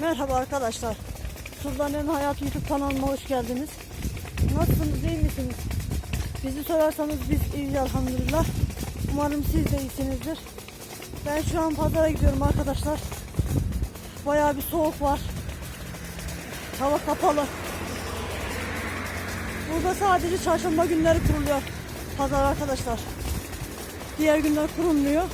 Merhaba arkadaşlar. Sultan'ın Hayat YouTube kanalıma hoş geldiniz. Nasılsınız, iyi misiniz? Bizi sorarsanız biz iyiyiz elhamdülillah. Umarım siz de iyisinizdir. Ben şu an pazara gidiyorum arkadaşlar. Bayağı bir soğuk var. Hava kapalı. Burada sadece çarşamba günleri kuruluyor pazar arkadaşlar. Diğer günler kurulmuyor.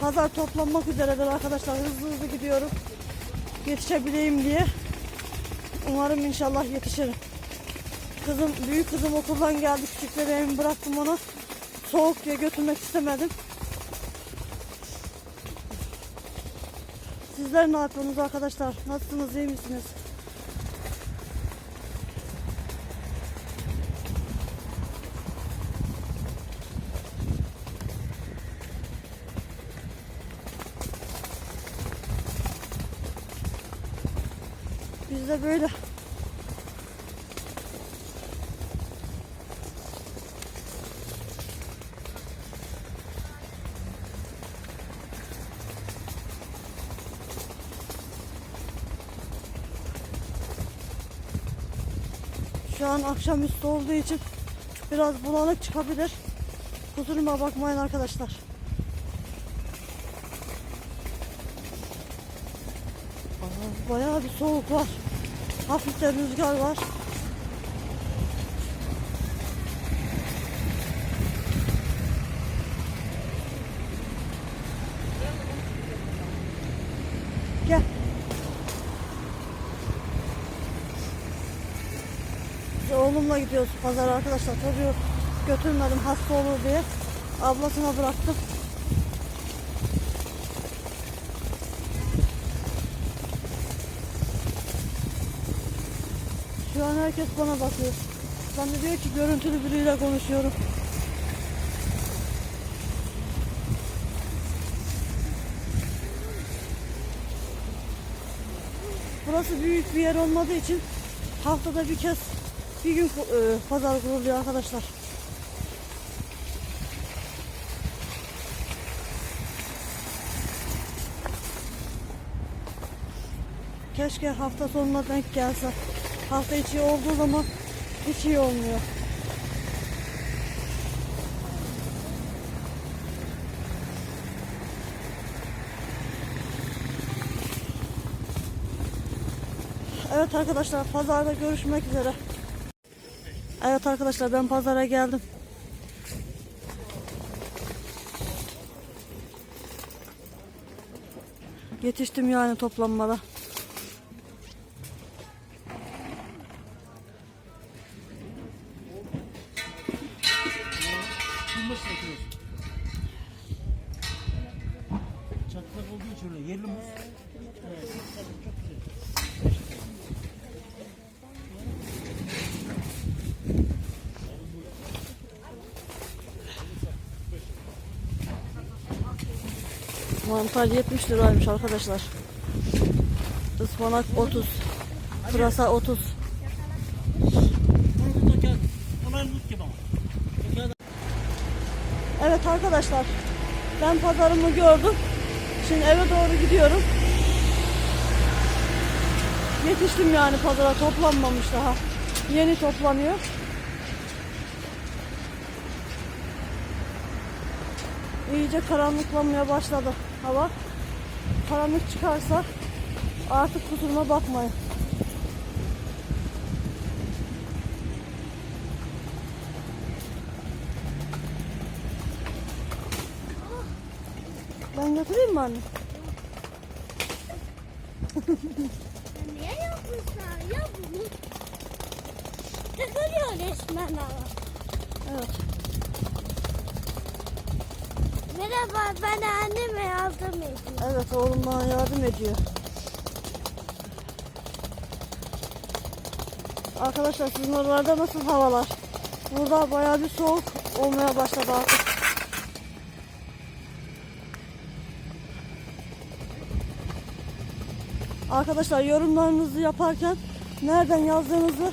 Pazar toplanmak üzeredir arkadaşlar. Hızlı hızlı gidiyorum. Yetişebileyim diye. Umarım inşallah yetişirim. Kızım, büyük kızım okuldan geldi. Küçük bebeğimi bıraktım ona. Soğuk diye götürmek istemedim. Sizler ne yapıyorsunuz arkadaşlar? Nasılsınız, iyi misiniz? Biz de böyle. Şu an akşamüstü olduğu için biraz bulanık çıkabilir. Kusuruma bakmayın arkadaşlar. Aa, Bayağı bir soğuk var. Hafif de rüzgar var. Gel. Oğlumla gidiyoruz pazara arkadaşlar. Çocuğu götürmedim hasta olur diye. Ablasına bıraktım. Şu an herkes bana bakıyor. Zannediyor ki görüntülü biriyle konuşuyorum. Burası büyük bir yer olmadığı için haftada bir kez bir gün e, pazar kuruluyor arkadaşlar. Keşke hafta sonuna denk gelse. Hafta içi olduğu zaman hiç iyi olmuyor. Evet arkadaşlar pazarda görüşmek üzere. Evet arkadaşlar ben pazara geldim. Yetiştim yani toplanmada. Yılbaşı satıyorsun. Çatlak olduğu için öyle. Yerli muz. Evet. Çok güzel. Mantar 70 liraymış arkadaşlar. Ispanak 30. Pırasa 30. Bunu da kağıt. Onlar muz gibi ama. Bu kağıt Evet arkadaşlar. Ben pazarımı gördüm. Şimdi eve doğru gidiyorum. Yetiştim yani pazara toplanmamış daha. Yeni toplanıyor. İyice karanlıklanmaya başladı hava. Karanlık çıkarsa artık kusuruma bakmayın. Ben götüreyim mi anne? Niye yapmışlar ya bunu? Takılıyor resmen ama. Evet. Merhaba ben anneme yardım ediyorum. Evet oğlum bana yardım ediyor. Arkadaşlar sizin oralarda nasıl havalar? Burada bayağı bir soğuk olmaya başladı artık. Arkadaşlar yorumlarınızı yaparken nereden yazdığınızı,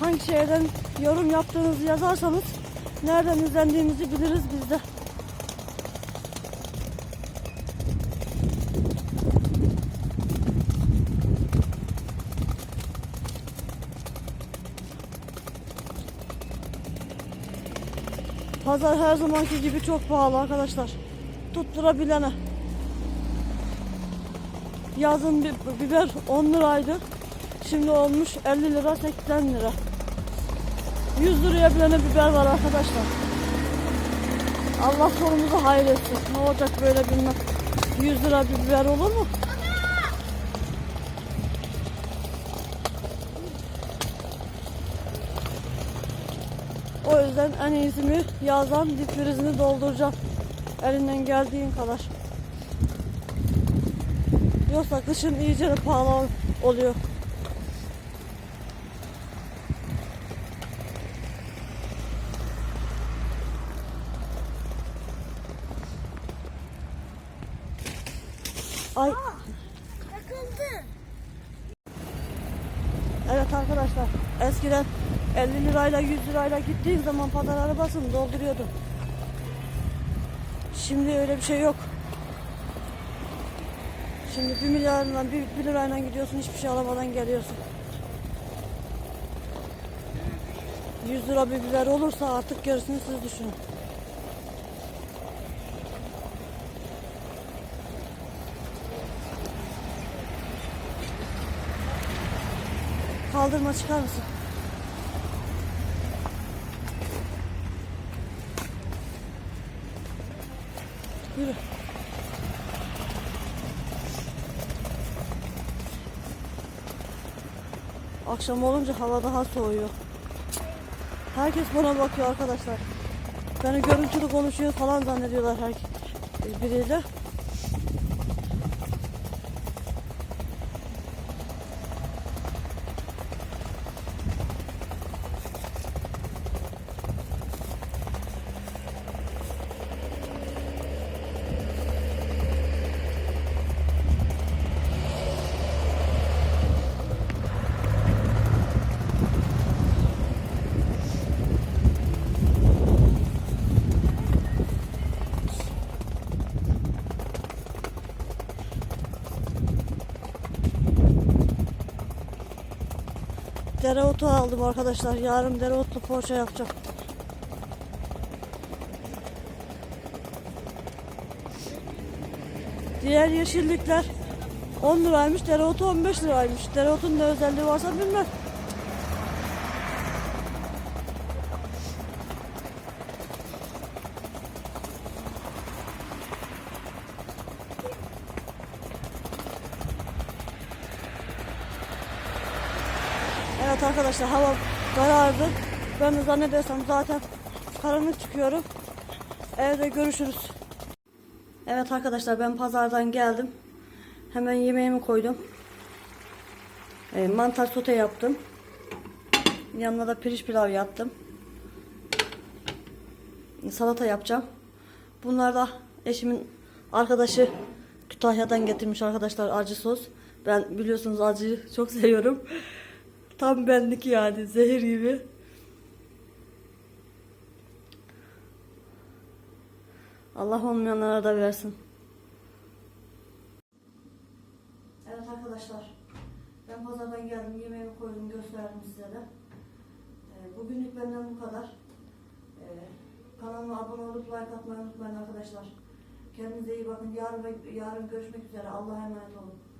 hangi şehirden yorum yaptığınızı yazarsanız Nereden izlendiğimizi biliriz biz de. Pazar her zamanki gibi çok pahalı arkadaşlar. Tutturabilene. Yazın bi- biber 10 liraydı. Şimdi olmuş 50 lira 80 lira. 100 liraya bilene biber var arkadaşlar. Allah sonumuzu hayretsin. Ne olacak böyle bilmem. 100 lira bir biber olur mu? O yüzden en iyisi mi yazdan dip dolduracağım. Elinden geldiğin kadar. Yoksa kışın iyice pahalı oluyor. Ay Takıldı. evet arkadaşlar eskiden 50 lirayla 100 lirayla gittiğin zaman pazar arabasını dolduruyordun. Şimdi öyle bir şey yok. Şimdi 1 milyarla 1, 1 lirayla gidiyorsun hiçbir şey alamadan geliyorsun. 100 lira bir biber olursa artık gerisini siz düşünün. Kaldırma çıkar mısın? Yürü. Akşam olunca hava daha soğuyor. Herkes bana bakıyor arkadaşlar. Beni görüntülü konuşuyor falan zannediyorlar herkes biriyle. Dereotu aldım arkadaşlar. Yarın dereotlu poğaça yapacağım. Diğer yeşillikler 10 liraymış, dereotu 15 liraymış. Dereotun ne özelliği varsa bilmem. Arkadaşlar hava karardı. Ben de zannedersem zaten karanlık çıkıyorum. Evde görüşürüz. Evet arkadaşlar ben pazardan geldim. Hemen yemeğimi koydum. E, mantar sote yaptım. Yanına da pirinç pilav yaptım. Salata yapacağım. Bunlar da eşimin arkadaşı Kütahya'dan getirmiş arkadaşlar acı sos. Ben biliyorsunuz acıyı çok seviyorum. Tam benlik yani zehir gibi. Allah olmayanlara da versin. Evet arkadaşlar. Ben pazardan geldim. Yemeğimi koydum. Gösterdim size de. Ee, bugünlük benden bu kadar. Ee, kanalıma abone olup like atmayı unutmayın arkadaşlar. Kendinize iyi bakın. Yarın, yarın görüşmek üzere. Allah'a emanet olun.